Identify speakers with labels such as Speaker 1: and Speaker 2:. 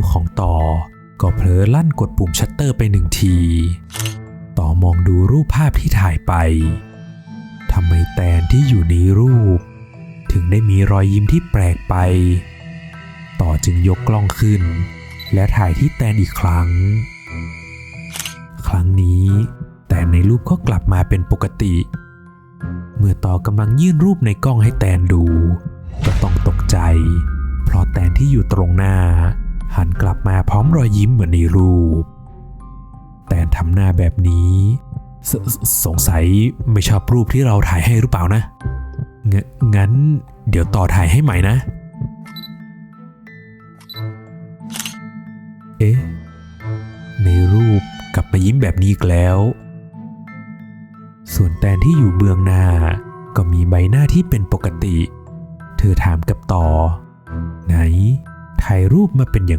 Speaker 1: วของต่อ ก็เผลอลั่นกดปุ่มชัตเตอร์ไปหนึ่งที ต่อมองดูรูปภาพที่ถ่ายไปทำไมแตนที่อยู่ในรูป ถึงได้มีรอยยิ้มที่แปลกไป ต่อจึงยกกล้องขึ้น และถ่ายที่แตนอีกครั้ง ครั้งนี้แตนในรูปก็กลับมาเป็นปกติ เมื่อต่อกำลังยื่นรูปในกล้องให้แตนดู ก็ต้องตกใจ เพราะแตนที่อยู่ตรงหน้า มาพร้อมรอยยิ้มเหมือนในรูป แตนทำหน้าแบบนี้สสสงสัยไม่ชอบรูปที่เราถ่ายให้หรือเปล่านะงงั้นเดี๋ยวต่อถ่ายให้ใหม่นะ เอ๊ะ ในรูปกลับมายิ้มแบบนี้อีกแล้ว ส่วนแตนที่อยู่เบื้องหน้า ก็มีใบหน้าที่เป็นปกติ เธอถามกับต่อ ไหน ถ่ายรูปมาเป็นอย่างไร